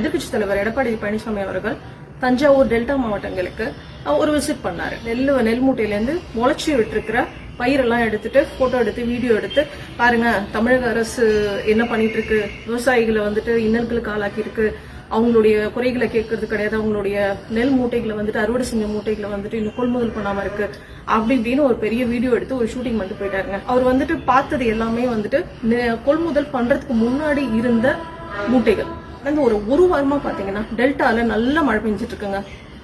எதிர்க்கட்சி தலைவர் எடப்பாடி பழனிசாமி அவர்கள் தஞ்சாவூர் டெல்டா மாவட்டங்களுக்கு ஒரு விசிட் பண்ணாரு. நெல் நெல் மூட்டையிலேருந்து முளைச்சி விட்டுருக்கிற பயிரெல்லாம் எடுத்துட்டு போட்டோ எடுத்து வீடியோ எடுத்து பாருங்க தமிழக அரசு என்ன பண்ணிட்டு இருக்கு விவசாயிகளை வந்துட்டு இன்னல்களுக்கு ஆளாக்கி இருக்கு அவங்களுடைய குறைகளை கேட்கறது கிடையாது. அவங்களுடைய நெல் மூட்டைகளை வந்துட்டு அறுவடை செஞ்ச மூட்டைகளை வந்துட்டு இன்னும் கொள்முதல் பண்ணாம இருக்கு. அப்படி இப்படின்னு ஒரு பெரிய வீடியோ எடுத்து ஒரு ஷூட்டிங் பண்ணிட்டு போயிட்டாருங்க. அவர் வந்துட்டு பார்த்தது எல்லாமே வந்துட்டு கொள்முதல் பண்றதுக்கு முன்னாடி இருந்த மூட்டைகள். அந்த ஒரு ஒரு வாரமா பாத்தீங்கன்னா டெல்டால நல்ல மழை பெஞ்சிட்டு இருக்குங்க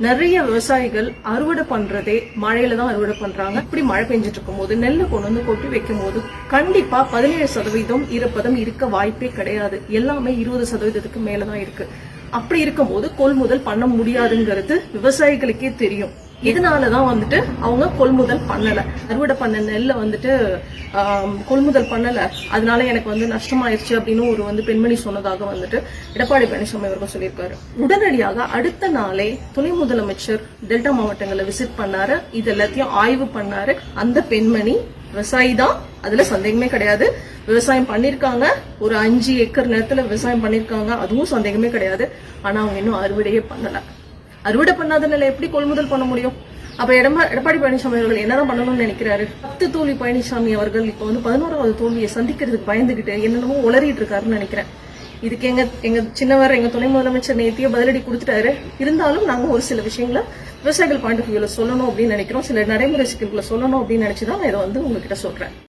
நிறைய விவசாயிகள் அறுவடை பண்றதே மழையில தான் அறுவடை பண்றாங்க. இப்படி மழை பெஞ்சிட்டு இருக்கும்போது நெல்லை கொண்டு வந்து கொட்டி வைக்கும் போது கண்டிப்பா பதினேழு சதவீதம் ஈரப்பதம் இருக்க வாய்ப்பே கிடையாது. எல்லாமே இருபது சதவீதத்துக்கு மேலதான் இருக்கு. அப்படி இருக்கும்போது கொள்முதல் பண்ண முடியாதுங்கிறது விவசாயிகளுக்கே தெரியும். இதனாலதான் வந்துட்டு அவங்க கொள்முதல் பண்ணல. அறுவடை பண்ண நெல்லை வந்துட்டு கொள்முதல் பண்ணல. அதனால எனக்கு வந்து நஷ்டமாயிருச்சு அப்படின்னு ஒரு வந்து பெண்மணி சொன்னதாக வந்துட்டு எடப்பாடி பழனிசாமி அவர்கள் சொல்லியிருக்காரு. உடனடியாக அடுத்த நாளே துணை முதலமைச்சர் டெல்டா மாவட்டங்களை விசிட் பண்ணாரு. இது எல்லாத்தையும் ஆய்வு பண்ணாரு. அந்த பெண்மணி விவசாயி தான். அதுல சந்தேகமே கிடையாது. விவசாயம் பண்ணிருக்காங்க. ஒரு அஞ்சு ஏக்கர் நிலத்துல விவசாயம் பண்ணிருக்காங்க. அதுவும் சந்தேகமே கிடையாது. ஆனா அவங்க இன்னும் அறுவடையே பண்ணல. அறுவடை பண்ணாத நிலை எப்படி கொள்முதல் பண்ண முடியும்? அப்ப எடமா எடப்பாடி பழனிசாமி அவர்கள் என்னதான் பண்ணணும்னு நினைக்கிறாரு? பத்து தோல்வி பழனிசாமி அவர்கள் இப்ப வந்து பதினோராவது தோல்வியை சந்திக்கிறதுக்கு பயந்துகிட்டு என்னென்னமோ உளறிட்டு இருக்காருன்னு நினைக்கிறேன். இதுக்கு எங்க எங்க சின்னவர் எங்க துணை முதலமைச்சர் நேத்திய பதிலடி கொடுத்துட்டாரு. இருந்தாலும் நாங்க ஒரு சில விஷயங்களை விவசாயிகள் பாயிண்ட் ஆஃப் வியூல சொல்லணும் அப்படின்னு நினைக்கிறோம். சில நடைமுறை சிக்கல்களை சொல்லணும் அப்படின்னு நினைச்சுதான் நான் இதை வந்து உங்ககிட்ட சொல்றேன்.